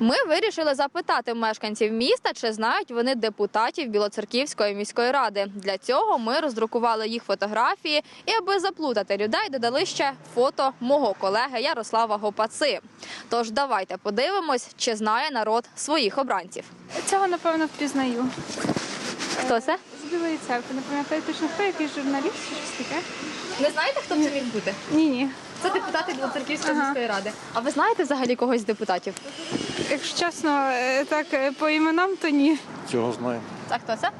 Ми вирішили запитати мешканців міста, чи знають вони депутатів Білоцерківської міської ради. Для цього ми роздрукували їх фотографії і, аби заплутати людей, додали ще фото мого колеги Ярослава Гопаци. Тож давайте подивимось, чи знає народ своїх обранців. Цього напевно впізнаю. Хто це? З білої церкви. Не пам'ятаю точно хто, якийсь журналіст чи щось таке. Не знаєте, хто це міг бути? Ні, ні. Це депутати Білоцерківської Ага. міської ради. А ви знаєте взагалі когось з депутатів? Якщо чесно, е, так е, по іменам, то ні. Цього знаю. А хто це?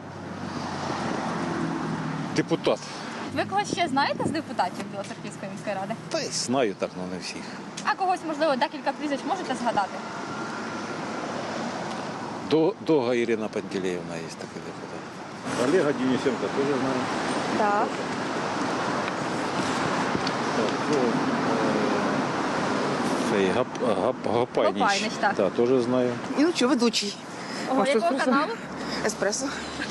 Депутат. Ви когось ще знаєте з депутатів Білоцерківської міської ради? Та й знаю так, але не всіх. А когось, можливо, декілька прізвищ можете згадати? До, Дога Ірина Пантелеївна є такий депутат. Олега Денисенко теж знаю. Так, ну, е, Цей Гап, Гап, Гапайніч. Гапайніч, так. Так, теж знаю. Ну що, ведучий Ого, якого каналу? еспресо.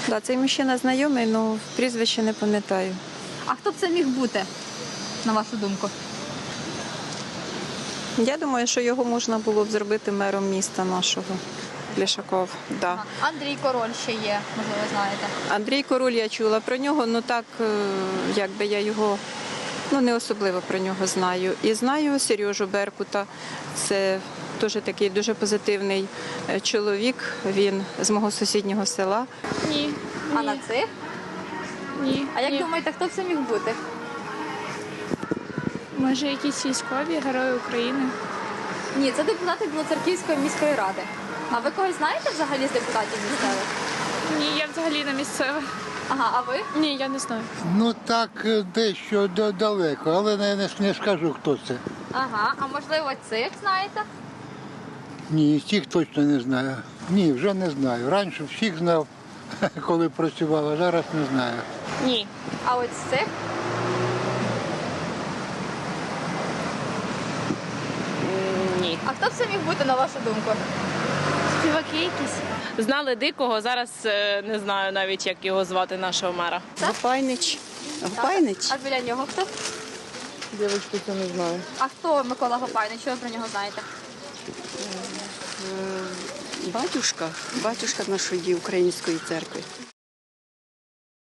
Да, цей мужчина знайомий, але прізвище не пам'ятаю. А хто б це міг бути, на вашу думку? Я думаю, що його можна було б зробити мером міста нашого. Лішаков, да. Андрій Король ще є, можливо, знаєте. Андрій Король я чула про нього, ну так е, якби я його ну не особливо про нього знаю. І знаю Сережу Беркута. Це теж такий дуже позитивний е, чоловік. Він з мого сусіднього села. Ні. А на цих? Ні. А як ні. думаєте, хто це міг бути? Може, якісь військові, герої України? Ні, це депутати Білоцерківської міської ради. А ви когось знаєте взагалі з депутатів місцевих? Ні, я взагалі не місцева. Ага, а ви? Ні, я не знаю. Ну так е, дещо далеко, але не, не, не скажу, хто це. Ага, а можливо, цих знаєте? Ні, цих точно не знаю. Ні, вже не знаю. Раніше всіх знав, коли працював, а зараз не знаю. Ні. А от цих? Ні. А хто б це міг бути, на вашу думку? Співаки якісь. Знали дикого, зараз е, не знаю навіть, як його звати нашого мера. Гопайнич. Гопайнич? А біля нього хто? Дівчатки, це не знаю. А хто Микола Гопайнич? Що ви про нього знаєте? Батюшка, батюшка нашої української церкви.